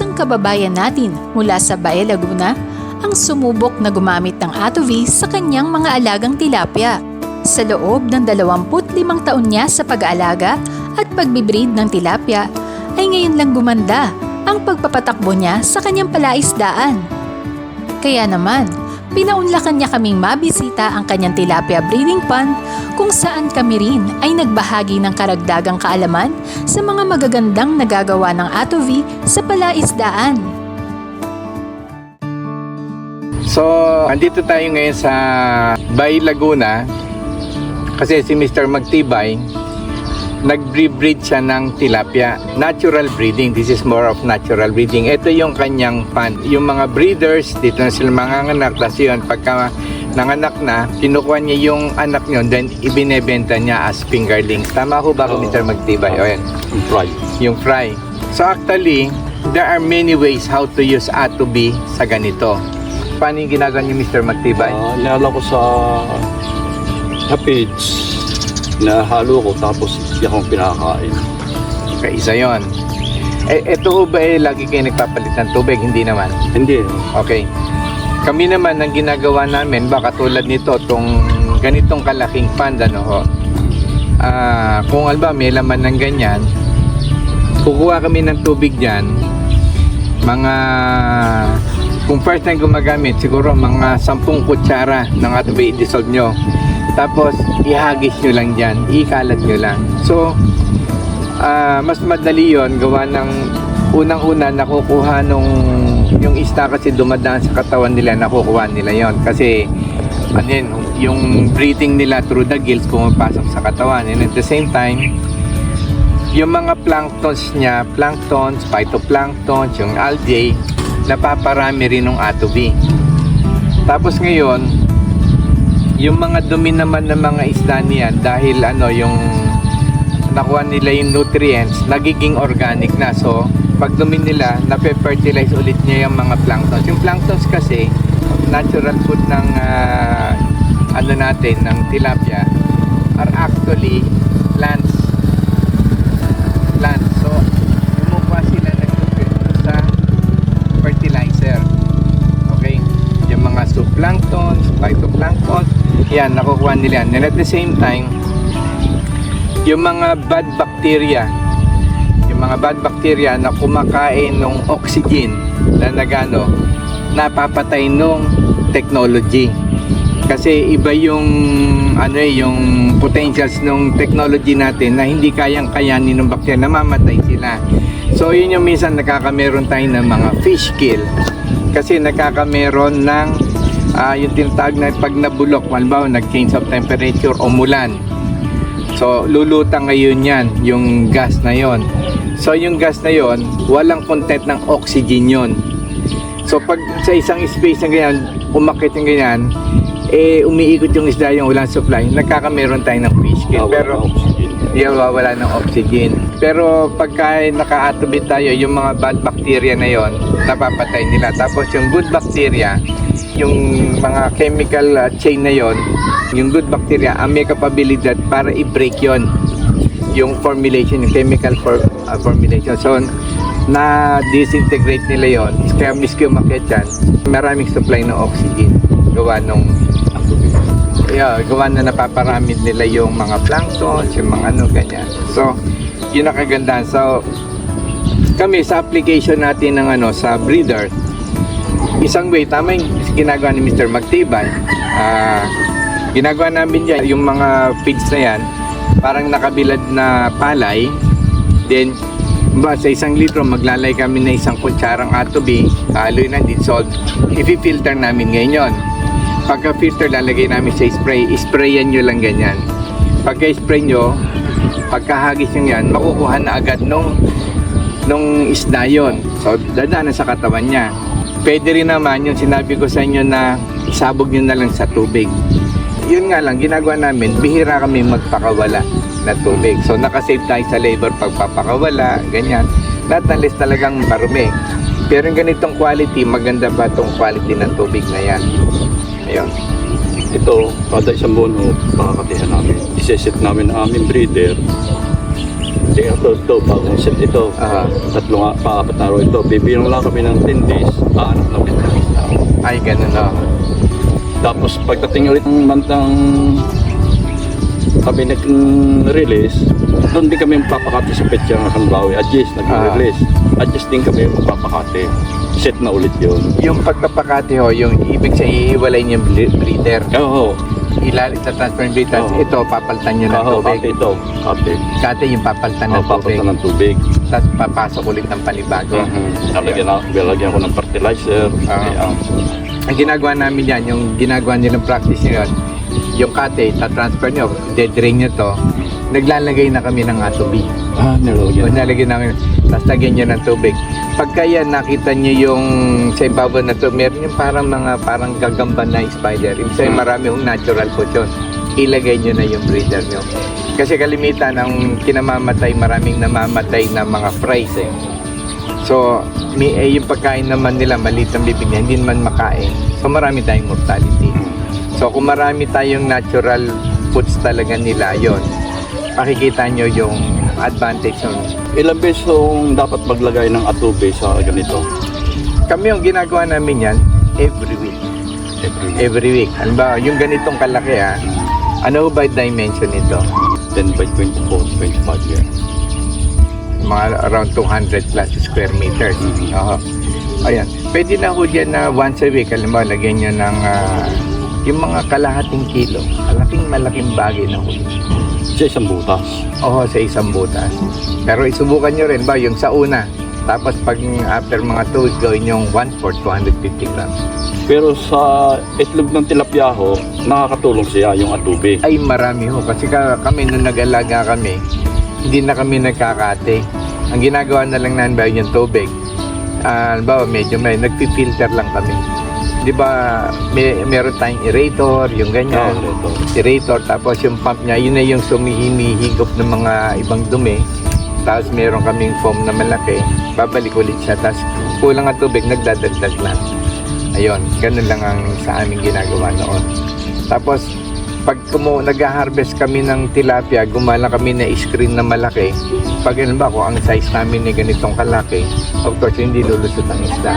isang kababayan natin mula sa Bae Laguna ang sumubok na gumamit ng Atovi sa kanyang mga alagang tilapia. Sa loob ng 25 taon niya sa pag-aalaga at pagbibreed ng tilapia ay ngayon lang gumanda ang pagpapatakbo niya sa kanyang palaisdaan. Kaya naman, pinaunlakan niya kaming mabisita ang kanyang tilapia breeding pond kung saan kami rin ay nagbahagi ng karagdagang kaalaman sa mga magagandang nagagawa ng Atovi sa palaisdaan. So, andito tayo ngayon sa Bay Laguna kasi si Mr. Magtibay nag-breed siya ng tilapia. Natural breeding. This is more of natural breeding. Ito yung kanyang pan. Yung mga breeders, dito na sila manganganak. Tapos yun, pagka nanganak na, kinukuha niya yung anak nyo, then ibinebenta niya as fingerlings. Tama ho ba Oo. Mr. Magtibay? O yan, Yung fry. yung fry. So actually, there are many ways how to use A2B sa ganito. Paano yung ginagawa ni Mr. Magtibay? Uh, ko sa sa page na halo ko tapos di akong pinakain. Okay, isa yon. Eh, ito ba eh, lagi kayo nagpapalit ng tubig? Hindi naman. Hindi. Okay. Kami naman, ang ginagawa namin, baka tulad nito, tong ganitong kalaking panda, no ho. Ah, kung alba may laman ng ganyan, kukuha kami ng tubig dyan, mga, kung first time gumagamit, siguro mga 10 kutsara ng ating i-dissolve nyo. Tapos, ihagis nyo lang dyan, ikalat nyo lang. So, ah, mas madali yon gawa ng unang-una nakukuha nung yung isda kasi dumadaan sa katawan nila nakukuha nila yon kasi ano yun, yung breathing nila through the gills pumapasok sa katawan. And at the same time yung mga planktons niya planktons, phytoplanktons yung algae napaparami rin ng atobi tapos ngayon yung mga dumi naman ng mga isda niyan dahil ano yung nakuha nila yung nutrients, nagiging organic na. So, pag dumi nila, nape-fertilize ulit niya yung mga planktons. Yung planktons kasi, natural food ng ah, ano natin, ng tilapia, are actually. Plants. Zooplanktons, phytoplanktons, yan, nakukuha nila. yan. And at the same time, yung mga bad bacteria yung mga bad bacteria na kumakain ng oxygen na nagano napapatay nung technology kasi iba yung ano eh, yung potentials ng technology natin na hindi kayang kayanin ng bacteria namamatay sila so yun yung minsan nakakameron tayo ng mga fish kill kasi nakakameron ng ah, yung tinatawag na pag nabulok halimbawa nag-change of temperature o mulan So, lulutang ngayon yan, yung gas na yon. So, yung gas na yon, walang content ng oxygen yon. So, pag sa isang space na ganyan, umakit yung ganyan, eh, umiikot yung isda yung walang supply, nagkakameron tayo ng fish kill. Pero. Yeah, wala ng oxygen. Pero pagka naka-atubit tayo, yung mga bad bacteria na yon, napapatay nila. Tapos yung good bacteria, yung mga chemical uh, chain na yon, yung good bacteria, ang may kapabilidad para i-break yon yung formulation, yung chemical for, uh, formulation. So, na-disintegrate nila yon. Kaya miski umakit yan, maraming supply ng oxygen. Gawa nung yeah, gawa na napaparami nila yung mga planktons, yung mga ano, ganyan. So, yun ang kagandahan. So, kami sa application natin ng ano, sa breeder, isang way, tama yung ginagawa ni Mr. Magtibay. Ah, ginagawa namin yan, yung mga feeds na yan, parang nakabilad na palay, then, ba, sa isang litro, maglalay kami na isang kutsarang atobi, haloy na dissolved, i-filter namin ngayon pagka filter lalagay namin sa spray. Sprayan nyo lang ganyan. Pagka spray nyo pagkahagis nyo yan makukuha na agad nung nung isda yun. So dadaanan sa katawan niya pwede rin naman yung sinabi ko sa inyo na isabog nyo na lang sa tubig. Yun nga lang ginagawa namin bihira kami magpakawala na tubig. So nakasave tayo sa labor pagpapakawala ganyan. Lahat ng list talagang marumi. Pero yung ganitong quality maganda ba tong quality ng tubig na yan. Ayun. Ito, kada isang buwan ho, pakakatihan namin. Iseset namin ang aming breeder. Kasi ito, ito, bagong set ito. Aha. Tatlo nga, paapat na ito. Bibigyan lang kami ng 10 days, aanap na ulit kami. Ay, ganun o. Tapos pagdating ulit ng mantang kami nag-release, doon din kami magpapakati sa petsa ng Halimbawi. Adjust, nag-release. Adjust din kami magpapakati. Set na ulit yun. Yung pagpapakati ho, yung ibig sa iiwalay ble- breeder. Oo. Ilal sa transfer breeder. Oo. Ito, papalitan niyo ng Oo, tubig. kati ito. Kati. Kate yung papalitan ng tubig. papasa ng tubig. Tapos papasok ulit ng panibago. Mhm. Lalagyan, na, lalagyan ko ng fertilizer. Ah. Ayan. Ang ginagawa namin yan, yung ginagawa nilang practice nyo yun, yung kate, ta-transfer nyo, de-drain nyo to, naglalagay na kami ng atobi. Ah, Yung nilalagyan. nalagay namin, tapos lagyan nyo ng tubig. Pagka yan, nakita nyo yung sa ibabaw na to, meron yung parang mga parang gagamba na spider. Ibig sabihin, marami yung natural po yun. Ilagay nyo na yung breeder nyo. Kasi kalimitan, ang kinamamatay, maraming namamatay na mga fries eh. So, may, eh, yung pagkain naman nila, maliit ang bibig niya, hindi naman makain. So, marami tayong mortality. So, kung marami tayong natural foods talaga nila, yon makikita nyo yung advantage nun. Ilang beses yung dapat maglagay ng atube sa ganito? Kami yung ginagawa namin yan every week. Every Every week. Ano ba, yung ganitong kalaki ha, ano ba yung dimension nito? 10 by 24, 25 yan. Mga around 200 plus square meters. Mhm. Oo. Ayan. Pwede na ho dyan na once a week, alam mo, lagyan nyo ng ah, yung mga kalahating kilo. Malaking malaking bagay na ho. Sa isang butas. Oo, sa isang butas. Pero isubukan nyo rin ba yung sa una. Tapos pag after mga 2 weeks, gawin yung 1 for 250 grams. Pero sa itlog ng tilapia ho, nakakatulong siya yung atube. Ay marami ho. Kasi ka, kami nung nag-alaga kami, hindi na kami nagkakate. Ang ginagawa na lang namin ba yung tubig. Ah, halimbawa, medyo may nagpi-filter lang kami. Di ba, may, meron tayong aerator, yung ganyan. Ito. aerator, tapos yung pump niya, yun na yung sumihimihigop ng mga ibang dumi. Tapos meron kaming foam na malaki, babalik ulit siya. Tapos kulang ang tubig, nagdadagdag lang. Ayun, ganun lang ang sa aming ginagawa noon. Tapos, pag kumu nag-harvest kami ng tilapia, gumala kami na screen na malaki. Pag ba, kung ang size namin ni ganitong kalaki, of course, hindi lulusot ang isda.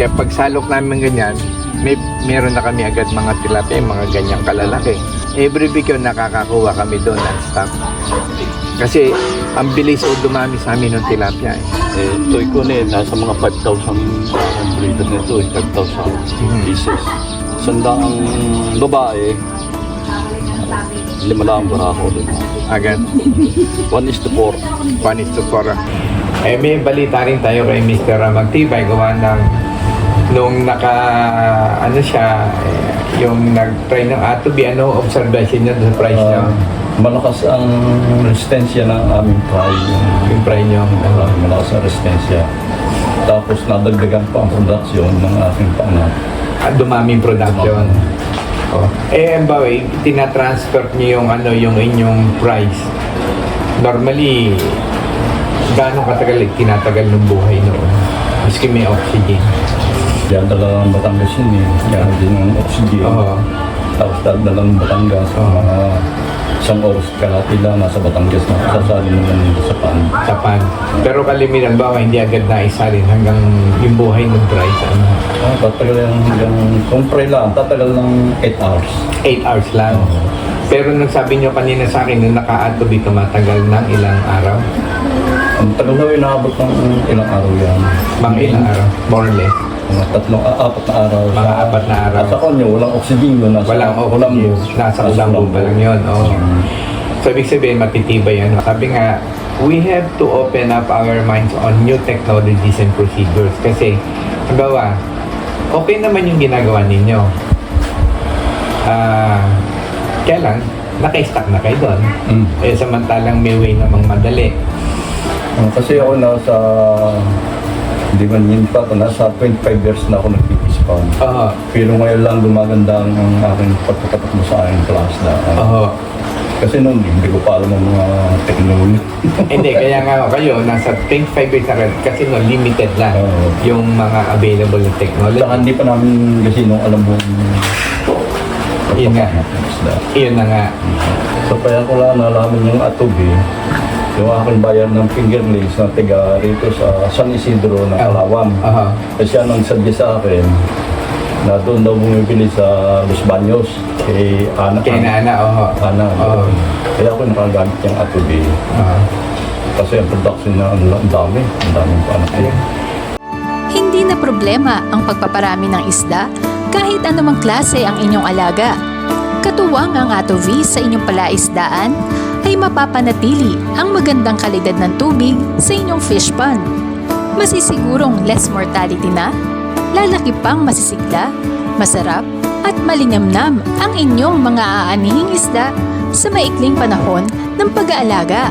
Kaya pag salok namin ganyan, may meron na kami agad mga tilapia, mga ganyang kalalaki. Every week yun, nakakakuha kami doon ng stock. Kasi ang bilis o dumami sa amin ng tilapia. Eh. Eh, toy ko na eh, nasa mga 5,000 ang breeder nito eh, 5,000 pieces. Sandaang babae, lima lang ang barako doon. Agad. 1 is to 4. One is to four. Eh, may balita rin tayo kay Mr. Magtibay gawa ng nung naka ano siya eh, yung nag-try ng atobi ano observation niya sa price niya Ah, malakas ang resistensya ng aming fry. yung niyo ano. Uh, malakas ang resistensya. Tapos nadagdagan pa ang production ng aking pangat. Ah, dumaming production. Oh. Eh, ang bawi, tinatransfer niyo yung ano, yung inyong price. Normally, gaano katagal tinatagal ng buhay noon? Maski may oxygen. Yan talagang Batangas yun eh. Yan din ang oxygen. Oo. Tapos dalang Batangas. Oo. Mga isang oras kalati lang nasa Batangas na kasasali mo lang sa pan. Pero kalimitan ba, hindi agad na isalin hanggang yung buhay ng price. Ano? Ah, tatagal yan hanggang, kung pre lang, tatagal ng 8 hours. 8 hours lang. Pero nung sabi nyo kanina sa akin, nung naka-atobi, tumatagal ng ilang araw. Ang tagal na inaabot ng ilang araw yan. Mga ilang araw, more or less. Mga tatlong, ah, apat na araw. Mga apat na araw. At sa kanya, walang oxygen yun. Nasa, Walang oxygen. Nasa ulambo pa lang yun. Oh. So, ibig sabihin, matitibay yan. Sabi nga, we have to open up our minds on new technologies and procedures. Kasi, halimbawa, okay naman yung ginagawa ninyo. Ah, kaya lang, naka-stack na kayo doon. Mm. Eh, samantalang may way namang madali. Ah, kasi ako nasa, hindi man yun pa ako, nasa 25 years na ako nagpipispan. Oo. Pero ngayon lang gumaganda ang aking pagkakatakbo sa aking class na. ah, Oo. Kasi noon, hindi ko pa alam ang mga technology. Hindi, kaya nga kayo, nasa 25 years na kayo, kasi no, limited lang Oo. yung mga available na technology. Saka hindi pa namin kasi nung alam mo Yun nga. Iyon na nga. So kaya ko lang nalaman yung atobi, Yung aking bayan ng fingerlings na tiga rito sa San Isidro ng Palawan. Aha. Kasi siya nang suggest sa akin na doon daw bumibili sa Los Baños kay Ana. Kay Nana, oho. Ana. Oo. Kaya ako nakagamit yung atubi. Ah. Kasi ang production niya ang ang dami. Ang daming panak niya. Hindi na problema ang pagpaparami ng isda kahit anumang klase ang inyong alaga. Katuwang ang atovi sa inyong palaisdaan ay mapapanatili ang magandang kalidad ng tubig sa inyong fish pond. Masisigurong less mortality na, lalaki pang masisigla, masarap at malinamnam ang inyong mga aanihing isda sa maikling panahon ng pag-aalaga.